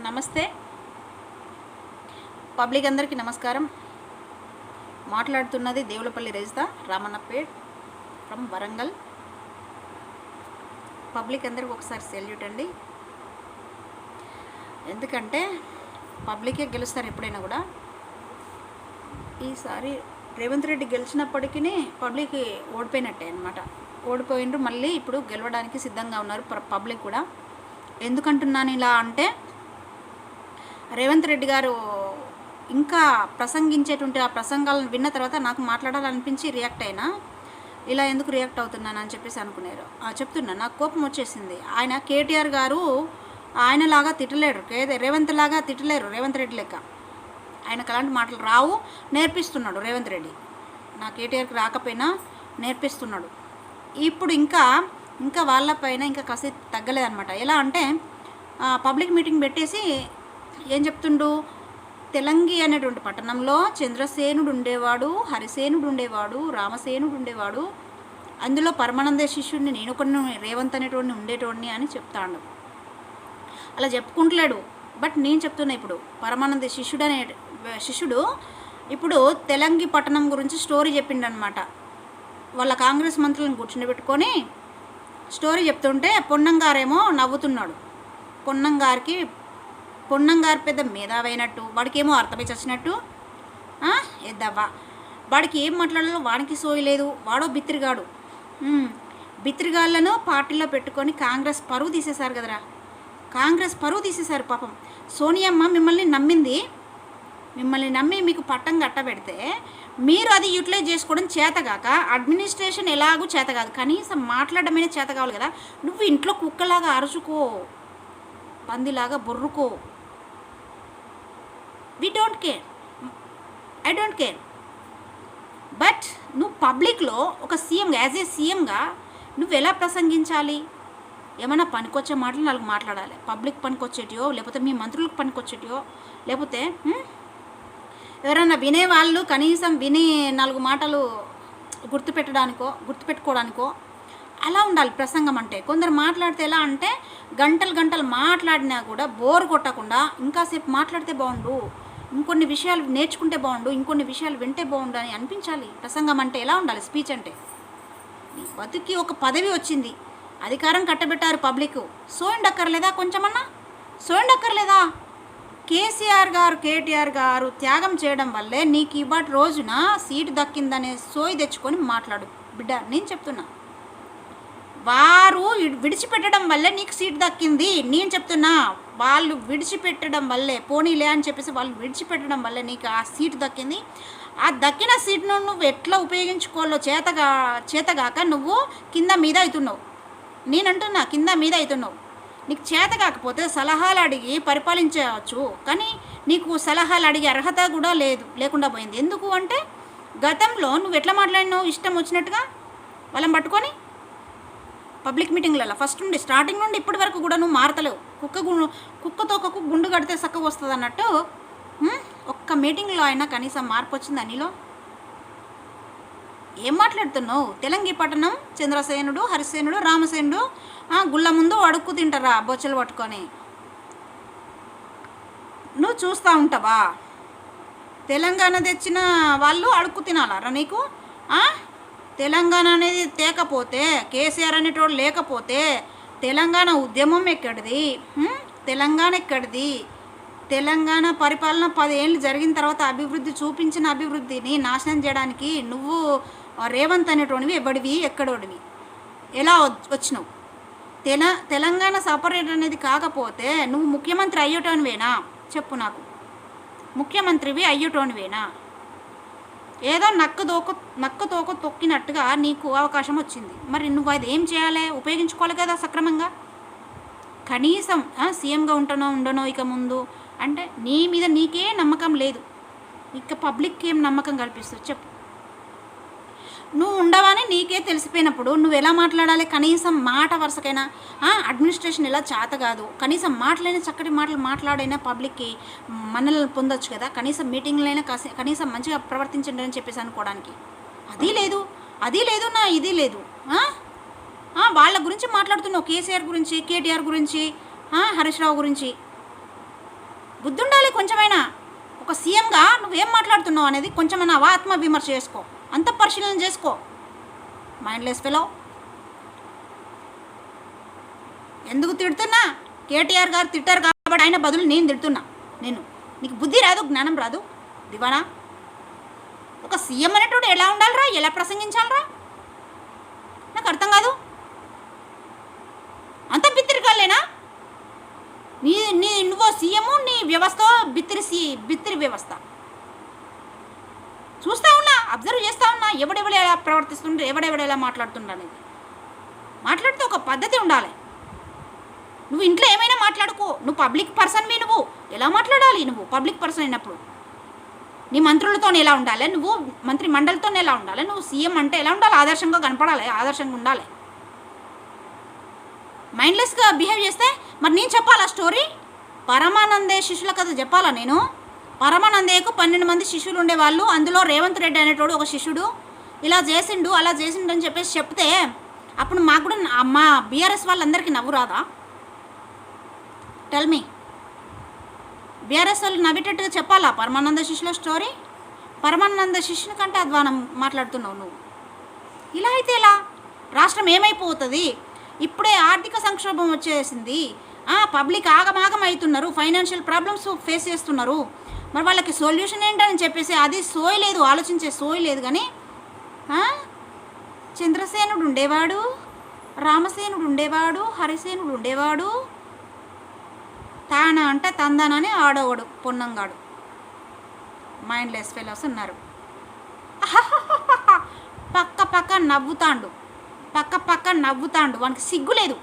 నమస్తే. పబ్లిక్ అందరికీ నమస్కారం. మాట్లాడుతున్నది దేవులపల్లి రేజిత రామన్నపేట్ ఫ్రమ్ వరంగల్. పబ్లిక్ అందరికి ఒకసారి సెల్యూట్ అండి. ఎందుకంటే పబ్లికే గెలుస్తారు ఎప్పుడైనా కూడా. ఈసారి రేవంత్ రెడ్డి గెలిచినప్పటికీ పబ్లిక్ ఓడిపోయినట్టే అనమాట ఓడిపోయిండ్రు మళ్ళీ ఇప్పుడు గెలవడానికి సిద్ధంగా ఉన్నారు పబ్లిక్ కూడా. ఎందుకంటున్నాను ఇలా అంటే రేవంత్ రెడ్డి గారు ఇంకా ప్రసంగించేటువంటి ఆ ప్రసంగాలను విన్న తర్వాత నాకు మాట్లాడాలనిపించి రియాక్ట్ అయినా ఇలా ఎందుకు రియాక్ట్ అవుతున్నాను అని చెప్పేసి అనుకున్నారు ఆ, చెప్తున్నా నాకు కోపం వచ్చేసింది. ఆయన కేటీఆర్ గారు ఆయనలాగా తిట్టలేరు. రేవంత్ లాగా తిట్టలేరు రేవంత్ రెడ్డి లెక్క. ఆయనకు అలాంటి మాటలు రావు నేర్పిస్తున్నాడు రేవంత్ రెడ్డి. నా కేటీఆర్కి రాకపోయినా నేర్పిస్తున్నాడు. ఇప్పుడు ఇంకా ఇంకా వాళ్ళపైన ఇంకా కసి తగ్గలేదన్నమాట. ఎలా అంటే పబ్లిక్ మీటింగ్ పెట్టేసి ఏం చెప్తుండు? తెలంగి అనేటువంటి పట్టణంలో చంద్రసేనుడు ఉండేవాడు హరిసేనుడు ఉండేవాడు రామసేనుడు ఉండేవాడు అందులో పరమానంద శిష్యుడిని నేను కొన్ని రేవంత్ అనేటోడిని ఉండేటోడిని అని చెప్తాడు. అలా చెప్పుకుంటలేడు. బట్ నేను చెప్తున్నా ఇప్పుడు పరమానంద శిష్యుడు అనే శిష్యుడు ఇప్పుడు తెలంగి పట్టణం గురించి స్టోరీ చెప్పిండనమాట. వాళ్ళ కాంగ్రెస్ మంత్రులను కూర్చుండబెట్టుకొని స్టోరీ చెప్తుంటే పొన్నంగారేమో నవ్వుతున్నాడు. పొన్నంగారికి పొన్నంగారు పెద్ద మేధావైనట్టు వాడికి ఏమో అర్థమై చచ్చినట్టు ఎద్దవ్వా వాడికి ఏం మాట్లాడాలో వాడికి సోయి లేదు వాడో బిత్రిగాడు ఉమ్, పార్టీలో పెట్టుకొని కాంగ్రెస్ పరువు తీసేశారు కదరా. కాంగ్రెస్ పరువు తీసేశారు పాపం. సోనియమ్మ మిమ్మల్ని నమ్మింది? మిమ్మల్ని నమ్మి మీకు పట్టం కట్టబెడితే మీరు అది యూటిలైజ్ చేసుకోవడం చేతగాక అడ్మినిస్ట్రేషన్ ఎలాగూ చేత కాదు. కనీసం మాట్లాడమైనా చేత కావాలి కదా. నువ్వు ఇంట్లో కుక్కలాగా అరుచుకో. పందిలాగా బొర్రుకో. We don't care I don't care but నువ్వు పబ్లిక్లో ఒక సీఎం యాజ్ ఏ సీఎంగా నువ్వు ఎలా ప్రసంగించాలి? ఏమైనా పనికొచ్చే మాటలు నాలుగు మాట్లాడాలి. పబ్లిక్ పనికొచ్చేటియో లేకపోతే మీ మంత్రులకు పనికొచ్చేటియో లేకపోతే ఎవరైనా వినేవాళ్ళు కనీసం విని నాలుగు మాటలు గుర్తుపెట్టడానికో గుర్తుపెట్టుకోవడానికో అలా ఉండాలి ప్రసంగం అంటే. కొందరు మాట్లాడితే ఎలా అంటే గంటలు గంటలు మాట్లాడినా కూడా బోర్ కొట్టకుండా ఇంకాసేపు మాట్లాడితే బాగుండు. ఇంకొన్ని విషయాలు నేర్చుకుంటే బాగుండు ఇంకొన్ని విషయాలు వింటే బాగుండు అని అనిపించాలి. ప్రసంగం అంటే ఎలా ఉండాలి? స్పీచ్ అంటే. నీ బతుకి ఒక పదవి వచ్చింది. అధికారం కట్టబెట్టారు పబ్లిక్. సోయండక్కర్లేదా కొంచెమన్నా? సోయండక్కర్లేదా? కేసీఆర్ గారు కేటీఆర్ గారు త్యాగం చేయడం వల్లే నీకు ఇవాటి రోజున సీటు దక్కిందనే సోయి తెచ్చుకొని మాట్లాడు. బిడ్డ నేను చెప్తున్నా. వారు విడిచిపెట్టడం వల్లే నీకు సీట్ దక్కింది. నేను చెప్తున్నా. వాళ్ళు విడిచిపెట్టడం వల్లే పోనీలే అని చెప్పేసి వాళ్ళు విడిచిపెట్టడం వల్లే నీకు ఆ సీటు దక్కింది. ఆ దక్కిన సీట్ను నువ్వు ఎట్లా ఉపయోగించుకోవాలో చేతగా చేతగాక నువ్వు కింద మీద అవుతున్నావు. నేనంటున్నా కింద మీద అవుతున్నావు. నీకు చేత కాకపోతే సలహాలు అడిగి పరిపాలించవచ్చు. కానీ నీకు సలహాలు అడిగే అర్హత కూడా లేదు లేకుండా పోయింది. ఎందుకు అంటే గతంలో నువ్వు ఎట్లా మాట్లాడినావు? ఇష్టం వచ్చినట్టుగా? వాళ్ళని పట్టుకొని? పబ్లిక్ మీటింగ్లలో ఫస్ట్ నుండి స్టార్టింగ్ నుండి ఇప్పటి వరకు కూడా నువ్వు మారతలేవు. కుక్క గుండు కుక్కతో ఒక గుండు కడితే చక్కగా వస్తుంది అన్నట్టు ఒక్క మీటింగ్లో అయినా కనీసం మార్పు వచ్చిందా నీలో? ఏం మాట్లాడుతున్నావు? తెలంగి పట్టణం చంద్రసేనుడు హరిసేనుడు రామసేనుడు గుళ్ళ ముందు అడుక్కు తింటారా బొచ్చలు పట్టుకొని? నువ్వు చూస్తూ ఉంటావా? తెలంగాణ తెచ్చిన వాళ్ళు అడుక్కు తినాలరా నీకు? తెలంగాణ అనేది తేకపోతే కేసీఆర్ అనేటోడు లేకపోతే తెలంగాణ ఉద్యమం ఎక్కడిది? తెలంగాణ ఎక్కడిది? తెలంగాణ పరిపాలన పదేళ్ళు జరిగిన తర్వాత అభివృద్ధి చూపించిన అభివృద్ధిని నాశనం చేయడానికి నువ్వు రేవంత్ అనేటోనివి ఎవడివి? ఎక్కడోడివి? ఎలా వచ్చినావు? తెల తెలంగాణ సపరేట్ అనేది కాకపోతే నువ్వు ముఖ్యమంత్రి అయ్యేటోనివేనా? చెప్పు నాకు. ముఖ్యమంత్రివి అయ్యేటోనివేనా? ఏదో నక్క దోక నక్క తోక తొక్కినట్టుగా నీకు అవకాశం వచ్చింది. మరి నువ్వు అది ఏం చేయాలి? ఉపయోగించుకోవాలి కదా సక్రమంగా? కనీసం సీఎంగా ఉంటానో ఉండనో ఇక ముందు అంటే నీ మీద నీకే నమ్మకం లేదు. ఇక పబ్లిక్కి ఏం నమ్మకం కల్పిస్తుంది చెప్పు. నువ్వు ఉండవని నీకే తెలిసిపోయినప్పుడు నువ్వు ఎలా మాట్లాడాలి? కనీసం మాట వరుసకైనా అడ్మినిస్ట్రేషన్ ఎలా చేత కాదు. కనీసం మాటలైనా చక్కటి మాటలు మాట్లాడైనా పబ్లిక్కి మనల్ని పొందొచ్చు కదా. కనీసం మీటింగ్లైనా కాసి- కనీసం మంచిగా ప్రవర్తించండి అని చెప్పేసి అనుకోవడానికి. అది లేదు. అది లేదు నా ఇది లేదు. వాళ్ళ గురించి మాట్లాడుతున్నావు. కేసీఆర్ గురించి కేటీఆర్ గురించి హరీష్ రావు గురించి. బుద్ధుండాలి కొంచెమైనా. ఒక సీఎంగా నువ్వేం మాట్లాడుతున్నావు అనేది కొంచెమైనా ఆత్మ విమర్శ చేసుకో. అంత పరిశీలన చేసుకో. మైండ్లెస్ ఫెలో ఎందుకు తిడుతున్నా? కేటీఆర్ గారు తిట్టారు కాబట్టి ఆయన బదులు నేను తిడుతున్నా. నేను. నీకు బుద్ధి రాదు జ్ఞానం రాదు. దివానా. ఒక సీఎం అనేటోడు ఎలా ఉండాలిరా? ఎలా ప్రసంగించాలరా? నాకు అర్థం కాదు. అంత బిత్తిరికాలేనా నీ నీ నువ్వు సీఎం నీ వ్యవస్థ బిత్తిరి సీ బిత్తిరి వ్యవస్థ. అబ్జర్వ్ చేస్తూ ఉన్నా ఎవడెవడు ఎలా ప్రవర్తిస్తుండ్రు ఎవడెవడు ఎలా మాట్లాడుతుండ్రు అనేది. మాట్లాడితే ఒక పద్ధతి ఉండాలి. నువ్వు ఇంట్లో ఏమైనా మాట్లాడుకో. నువ్వు పబ్లిక్ పర్సన్వి నువ్వు. ఎలా మాట్లాడాలి నువ్వు పబ్లిక్ పర్సన్ అయినప్పుడు? నీ మంత్రులతో ఎలా ఉండాలి? నువ్వు మంత్రి మండలితో ఎలా ఉండాలి? నువ్వు సీఎం అంటే ఎలా ఉండాలి? ఆదర్శంగా కనపడాలి ఆదర్శంగా ఉండాలి. మైండ్లెస్గా బిహేవ్ చేస్తే మరి నేను చెప్పాలా స్టోరీ పరమానందే శిష్యుల కథ చెప్పాలా నేను? పరమానందయ్యకు పన్నెండు మంది శిష్యులు ఉండేవాళ్ళు. అందులో రేవంత్ రెడ్డి అనేటోడు ఒక శిష్యుడు. ఇలా చేసిండు అలా చేసిండు అని చెప్పేసి చెప్తే అప్పుడు మాకు కూడా మా బీఆర్ఎస్ వాళ్ళందరికీ నవ్వు రాదా? టెల్ మీ బీఆర్ఎస్ వాళ్ళు నవ్వేటట్టుగా చెప్పాలా పరమానంద శిష్యుల స్టోరీ పరమానంద శిష్యుని కంటే అధ్వానం మాట్లాడుతున్నావు నువ్వు. ఇలా అయితే ఎలా? రాష్ట్రం ఏమైపోతుంది? ఇప్పుడే ఆర్థిక సంక్షోభం వచ్చేసింది. పబ్లిక్ ఆగమాగం అవుతున్నారు. ఫైనాన్షియల్ ప్రాబ్లమ్స్ ఫేస్ చేస్తున్నారు. మరి వాళ్ళకి సొల్యూషన్ ఏంటని చెప్పేసి అది సోయి లేదు ఆలోచించే సోయి లేదు కానీ చంద్రసేనుడు ఉండేవాడు రామసేనుడు ఉండేవాడు హరిసేనుడు ఉండేవాడు. తాన అంటే తందనని ఆడోవాడు పొన్నంగాడు. మైండ్లెస్ ఫెలోస్ ఉన్నారు పక్క పక్క నవ్వుతాండు. పక్క పక్క నవ్వుతాండు. వానికి సిగ్గు లేదు.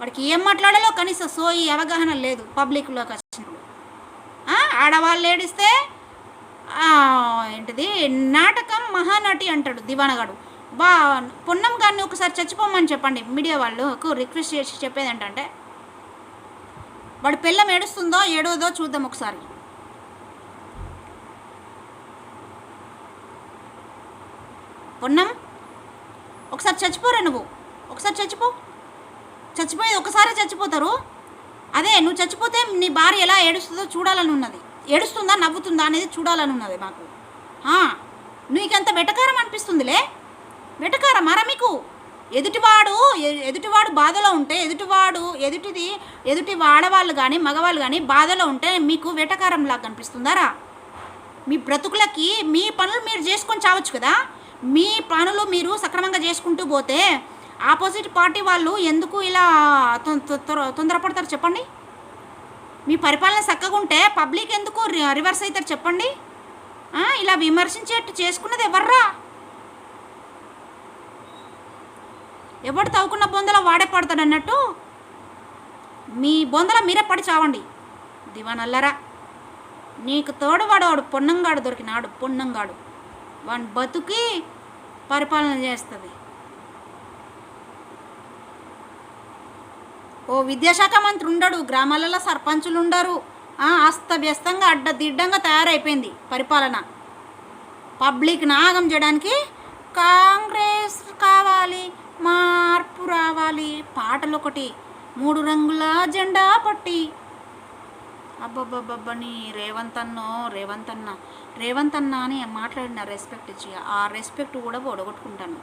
వాడికి ఏం మాట్లాడాలో కనీసం సోయి అవగాహన లేదు పబ్లిక్లోకి ఆడవాళ్ళు ఏడిస్తే ఏంటిది? నాటకం మహానటి అంటాడు దివానగాడు. బా పొన్నం గారిని ఒకసారి చచ్చిపోమని చెప్పండి. మీడియా వాళ్ళకు రిక్వెస్ట్ చేసి చెప్పేది ఏంటంటే వాడు పిల్లం ఏడుస్తుందో ఏడోదో చూద్దాం ఒకసారి. పొన్నం ఒకసారి చచ్చిపోరా నువ్వు? ఒకసారి చచ్చిపో. చచ్చిపోయేది ఒకసారి చచ్చిపోతారు. అదే నువ్వు చచ్చిపోతే నీ భార్య ఎలా ఏడుస్తుందో చూడాలని ఉన్నది. ఏడుస్తుందా నవ్వుతుందా అనేది చూడాలని ఉన్నది మాకు. నీకెంత నీకంత వెటకారం అనిపిస్తుందిలే? వెటకారం మరా మీకు? ఎదుటివాడు ఎదుటివాడు బాధలో ఉంటే ఎదుటివాడు ఎదుటిది ఎదుటి ఆడవాళ్ళు కానీ మగవాళ్ళు కానీ బాధలో ఉంటే మీకు వెటకారంలాగా కనిపిస్తుందారా మీ బ్రతుకులకి మీ పనులు మీరు చేసుకొని చావచ్చు కదా? మీ పనులు మీరు సక్రమంగా చేసుకుంటూ పోతే ఆపోజిట్ పార్టీ వాళ్ళు ఎందుకు ఇలా తొ- తొందరపడతారు చెప్పండి? మీ పరిపాలన చక్కగా ఉంటే పబ్లిక్ ఎందుకు రి- రివర్స్ అవుతారు చెప్పండి? ఇలా విమర్శించేట్టు చేసుకున్నది ఎవర్రా? ఎవడు తవ్వుకున్న బొందలో వాడే పడతాడు అన్నట్టు? మీ బొందలో మీరే పడి చావండి. దివానల్లరా నీకు తోడువాడు వాడు పొన్నంగాడు దొరికినాడు పొన్నంగాడు. వాడిని బతుకి పరిపాలన చేస్తుంది. ఓ విద్యాశాఖ మంత్రి ఉండడు గ్రామాలలో సర్పంచులు ఉండరు అస్తవ్యస్తంగా అడ్డదిడ్డంగా తయారైపోయింది పరిపాలన. పబ్లిక్ నాగం చేయడానికి కాంగ్రెస్ కావాలి మార్పు రావాలి. పాటలు ఒకటి మూడు రంగుల జెండా పట్టి. అబ్బబ్బబ్బబ్బ నీ రేవంత్ అన్నో రేవంత్ అన్న రేవంత్ అన్న అని మాట్లాడిన రెస్పెక్ట్ ఇచ్చి ఆ రెస్పెక్ట్ కూడా పొడగొట్టుకుంటాను.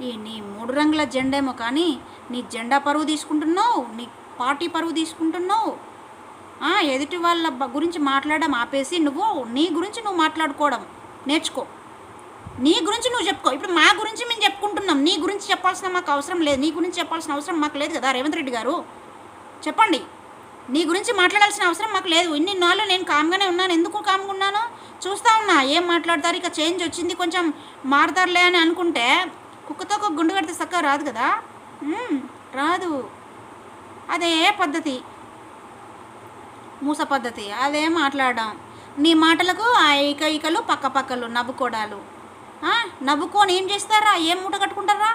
ఈ నీ మూడు రంగుల జెండా ఏమో కానీ నీ జెండా పరువు తీసుకుంటున్నావు నీ పార్టీ పరువు తీసుకుంటున్నావు. ఎదుటి వాళ్ళ గురించి మాట్లాడడం ఆపేసి నువ్వు నీ గురించి నువ్వు మాట్లాడుకోవడం నేర్చుకో. నీ గురించి నువ్వు చెప్పుకో. ఇప్పుడు మా గురించి మేము చెప్పుకుంటున్నాం. నీ గురించి చెప్పాల్సిన మాకు అవసరం లేదు. నీ గురించి చెప్పాల్సిన అవసరం మాకు లేదు కదా రేవంత్ రెడ్డి గారు? చెప్పండి. నీ గురించి మాట్లాడాల్సిన అవసరం మాకు లేదు. ఇన్ని నాళ్ళు నేను కామ్గానే ఉన్నాను. ఎందుకు కామ్గా ఉన్నాను? చూస్తా ఉన్నా. ఏం మాట్లాడతారు? ఇక చేంజ్ వచ్చింది కొంచెం మారుతారులే అని అనుకుంటే కుక్కతో ఒక గుండు కడితే చక్కగా రాదు కదా? రాదు. అదే పద్ధతి. మూస పద్ధతి. అదే మాట్లాడడం. నీ మాటలకు ఆ ఇక ఇకలు పక్క పక్కలు నవ్వుకోడాలు. నవ్వుకొని ఏం చేస్తారా? ఏం మూట కట్టుకుంటారా?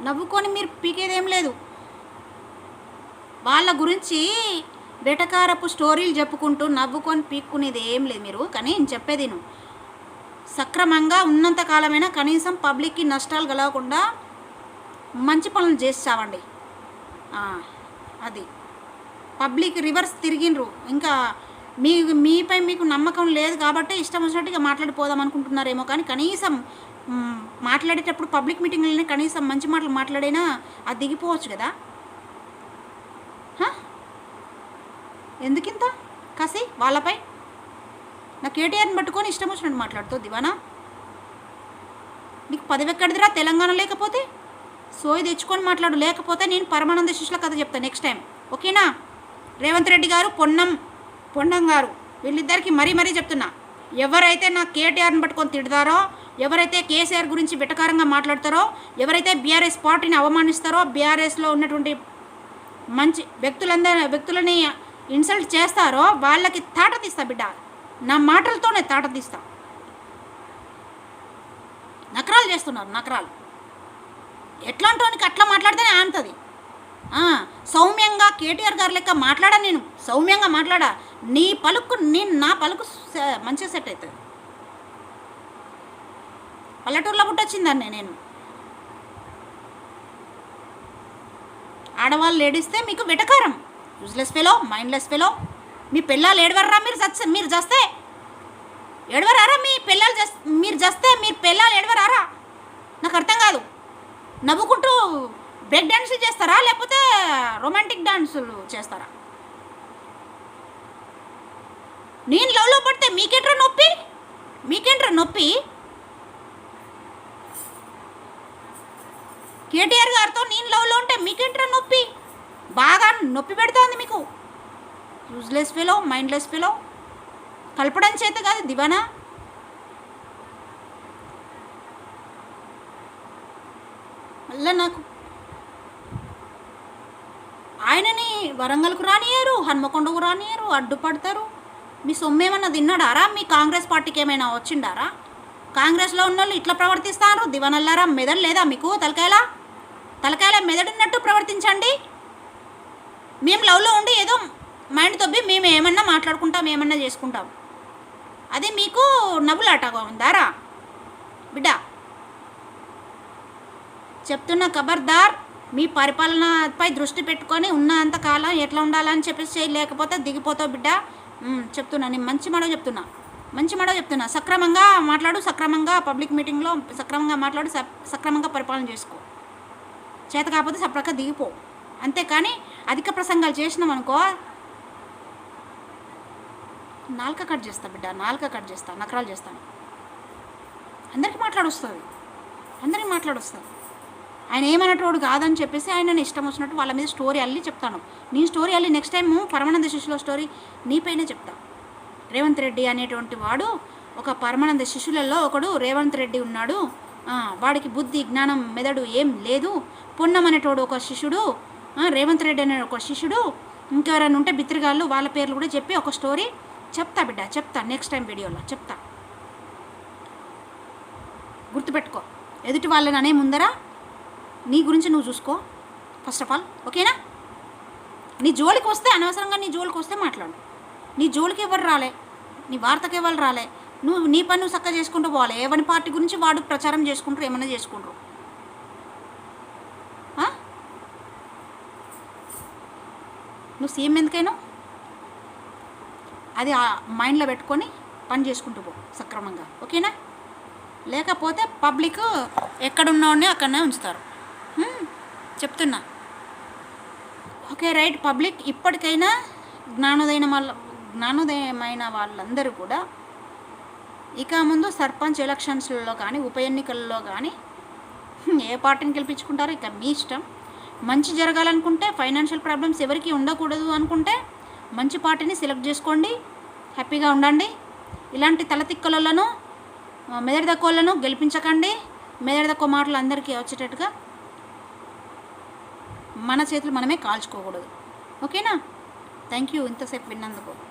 నవ్వుకొని మీరు పీకేదేం లేదు. వాళ్ళ గురించి బెటకారపు స్టోరీలు చెప్పుకుంటూ నవ్వుకొని పీక్కునేది ఏం లేదు మీరు. కానీ నేను చెప్పేది నువ్వు సక్రమంగా ఉన్నంత కాలమైనా కనీసం పబ్లిక్కి నష్టాలు కలగకుండా మంచి పనులు చేసి చావండి. అది. పబ్లిక్ రివర్స్ తిరిగిండ్రు. ఇంకా మీ మీపై మీకు నమ్మకం లేదు కాబట్టి ఇష్టం వచ్చినట్టుగా మాట్లాడిపోదాం అనుకుంటున్నారేమో కానీ కనీసం మాట్లాడేటప్పుడు పబ్లిక్ మీటింగ్లోనే కనీసం మంచి మాటలు మాట్లాడైనా అది దిగిపోవచ్చు కదా? ఎందుకింత? కసి? వాళ్ళపై? నా కేటీఆర్ని పట్టుకొని ఇష్టం వచ్చినట్టు మాట్లాడుతూ దివానా? నీకు పదవి ఎక్కడిదిరా? తెలంగాణ లేకపోతే? సోయి తెచ్చుకొని మాట్లాడు లేకపోతే నేను పరమానంద శిష్యుల కథ చెప్తాను నెక్స్ట్ టైం ఓకేనా? రేవంత్ రెడ్డి గారు పొన్నం పొన్నం గారు వీళ్ళిద్దరికి మరీ మరీ చెప్తున్నా. ఎవరైతే నా కేటీఆర్ని పట్టుకొని తిడతారో ఎవరైతే కేసీఆర్ గురించి వెటకారంగా మాట్లాడతారో ఎవరైతే బీఆర్ఎస్ పార్టీని అవమానిస్తారో బీఆర్ఎస్లో ఉన్నటువంటి మంచి వ్యక్తులందరూ వ్యక్తులని ఇన్సల్ట్ చేస్తారో వాళ్ళకి తాట తీస్తా బిడ్డ. నా మాటలతోనే తాట తీస్తా. నకరాలు చేస్తున్నారు నకరాలు. ఎట్లాంటోనికి అట్లా మాట్లాడితేనే ఆంతది సౌమ్యంగా కేటీఆర్ గారు లెక్క మాట్లాడా నేను? సౌమ్యంగా మాట్లాడా? నీ పలుకు నేను నా పలుకు మంచిగా సెట్ అవుతుంది పల్లెటూరులో పుట్టొచ్చిందాన్ని నేను. ఆడవాళ్ళు ఏడిస్తే మీకు వెటకారం. Useless fellow mindless fellow. మీ పిల్లలు ఏడవర్రా మీరు చచ్చ మీరు చస్తే? ఏడవరారా మీ పిల్లలు మీరు చస్తే మీ పిల్లలు ఏడవరారా? నాకు అర్థం కాదు. నవ్వుకుంటూ బ్రేక్ డాన్సులు చేస్తారా? లేకపోతే రొమాంటిక్ డాన్సులు చేస్తారా? నేను లవ్లో పడితే మీకేంట్రా నొప్పి? మీకేంట్రా నొప్పి? కేటీఆర్ గారితో నేను లవ్లో ఉంటే మీకేంట్రా నొప్పి? బాగా నొప్పి పెడుతోంది మీకు. యూజ్లెస్ ఫీలో మైండ్లెస్ ఫీలో కలపడం చేత కాదు దివానా. మళ్ళీ నాకు ఆయనని వరంగల్కు రానియరు హన్మకొండకు రానియరు అడ్డుపడతారు. మీ సొమ్మేమన్నా తిన్నాడారా? మీ కాంగ్రెస్ పార్టీకి ఏమైనా వచ్చిండారా? కాంగ్రెస్లో ఉన్న వాళ్ళు ఇట్లా ప్రవర్తిస్తారు? దివనల్లారా మెదడు లేదా మీకు? తలకాయలా? తలకాయల మెదడున్నట్టు ప్రవర్తించండి. మేము లవ్లో ఉండి ఏదో మైండ్ తొబ్బి మేము ఏమన్నా మాట్లాడుకుంటాం ఏమన్నా చేసుకుంటాం. అదే మీకు నవ్వులాటగా ఉందారా బిడ్డ. చెప్తున్న ఖబర్దార్ మీ పరిపాలనపై దృష్టి పెట్టుకొని ఉన్నంత కాలం ఎట్లా ఉండాలని చెప్పేసి చేయలేకపోతే దిగిపోతావు బిడ్డ. చెప్తున్నా. నేను మంచి మాట చెప్తున్నా. మంచి మాట చెప్తున్నా. సక్రమంగా మాట్లాడు సక్రమంగా పబ్లిక్ మీటింగ్లో సక్రమంగా మాట్లాడు సక్రమంగా పరిపాలన చేసుకో. చేత కాకపోతే సపరక దిగిపో. అంతేకాని అధిక ప్రసంగాలు చేసినాం అనుకో నాలుక కట్ చేస్తా బిడ్డ నాలుక కట్ చేస్తా నకరాలు చేస్తాను అందరికీ మాట్లాడొస్తుంది. అందరికీ మాట్లాడొస్తుంది. ఆయన ఏమన్నటోడు కాదని చెప్పేసి ఆయన ఇష్టం వచ్చినట్టు వాళ్ళ మీద స్టోరీ అల్లి చెప్తాను. నీ స్టోరీ అల్లి నెక్స్ట్ టైం పరమానంద శిష్యుల స్టోరీ నీపైనే చెప్తా. రేవంత్ రెడ్డి అనేటువంటి వాడు ఒక పరమానంద శిష్యులలో ఒకడు రేవంత్ రెడ్డి ఉన్నాడు. వాడికి బుద్ధి జ్ఞానం మెదడు ఏం లేదు. పొన్నం అనేటోడు ఒక శిష్యుడు రేవంత్ రెడ్డి అనే ఒక శిష్యుడు. ఇంకెవరైనా ఉంటే బిత్రిగాళ్ళు వాళ్ళ పేర్లు కూడా చెప్పి ఒక స్టోరీ చెప్తా బిడ్డ చెప్తా. నెక్స్ట్ టైం వీడియోలో చెప్తా. గుర్తుపెట్టుకో. ఎదుటి వాళ్ళని అనే ముందర నీ గురించి నువ్వు చూసుకో. ఫస్ట్ ఆఫ్ ఆల్ ఓకేనా? నీ జోలికి వస్తే అనవసరంగా నీ జోలికి వస్తే మాట్లాడు. నీ జోలికి ఎవరు రాలే? నీ వార్తకి ఎవరు రాలే? నువ్వు నీ పని నువ్వు చక్కగా చేసుకుంటూ పోవాలి. ఎవరి పార్టీ గురించి వాడు ప్రచారం చేసుకుంటారు ఏమైనా చేసుకుంటారు. నువ్వు సీఎం ఎందుకైనా అది ఆ మైండ్లో పెట్టుకొని పని చేసుకుంటూ పో సక్రమంగా. ఓకేనా? లేకపోతే పబ్లిక్ ఎక్కడున్నోడిని అక్కడనే ఉంచుతారు. చెప్తున్నా. Okay right. పబ్లిక్ ఇప్పటికైనా జ్ఞానోదయం వాళ్ళ జ్ఞానోదయమైన వాళ్ళందరూ కూడా ఇక ముందు సర్పంచ్ ఎలక్షన్స్లలో కానీ ఉప ఎన్నికల్లో కానీ ఏ పార్టీని గెలిపించుకుంటారో ఇక మీ ఇష్టం. మంచి జరగాలనుకుంటే ఫైనాన్షియల్ ప్రాబ్లమ్స్ ఎవరికి ఉండకూడదు అనుకుంటే మంచి పార్టీని సెలెక్ట్ చేసుకోండి. హ్యాపీగా ఉండండి. ఇలాంటి తలతిక్కలను మెదడు తక్కువలను గెలిపించకండి. మెదడు తక్కువ మాటలు అందరికీ వచ్చేటట్టుగా మన చేతులు మనమే కాల్చుకోకూడదు. ఓకేనా? థ్యాంక్ యూ ఇంతసేపు విన్నందుకు.